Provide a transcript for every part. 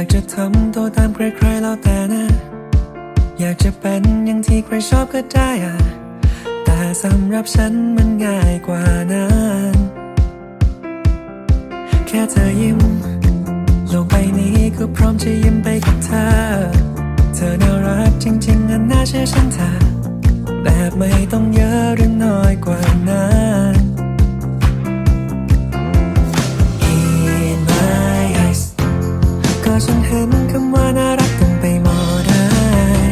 ากจะทำตัวตามใครๆแล้วแต่นะ อยากจะเป็นอย่างที่ใครชอบก็ได้อะแต่สำหรับฉันมันง่ายกว่านั้นแค่เธอยิ้มโลกใบนี้ก็พร้อมจะยิ้มไปกับเธอ เธอน่ารักจริงๆอันน่าเชื่อฉันเธอแบบไม่ต้องเยอะหรือน้อยกว่านั้น ฉันเห็นคำว่าน่ารักเต็มไปหมดเลย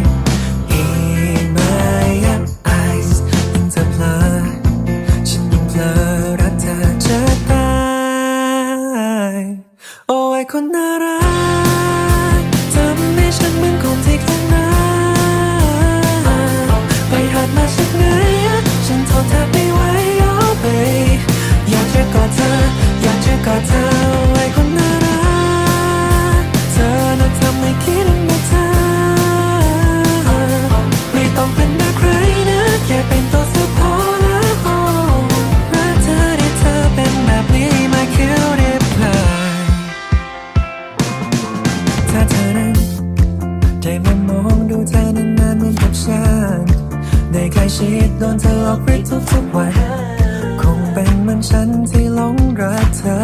In my eyes ยิ่งเธอเพลอฉันยิ่งเพลอรักเธอจะตายโอ้ยคนน่ารักทำให้ฉันเหมือนคนที่คลั่งรักไปหัดมาจากไหนอะฉันทนแทบไม่ไหวโอ้ babe อยากจะกอดเธออยากจะกอดเธอ ได้มามองดูเธอนานๆเหมือนกับฉันได้ใกล้ชิดโดนเธอหลอกริดทุกๆวันคงเป็นเหมือนฉันที่หลงรักเธอ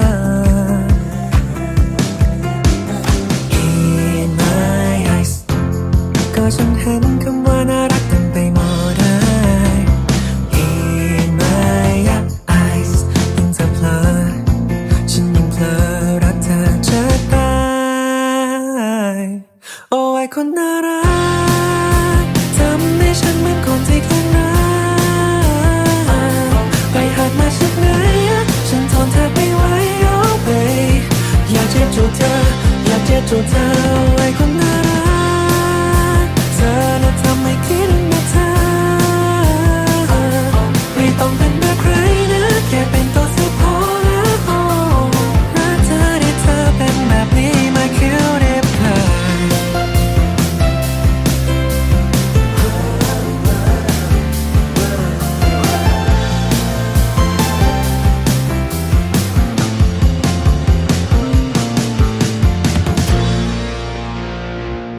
In my eyes ก็ฉันเห็นคำว่าน่ารัก คนน่ารักทำให้ฉันเหมือนคนที่คลั่งรักไปหากมาชักไหนอะฉันทนแทบไม่ไหว oh babe อยากเจะจูบเธออยากเจะจูบเธอ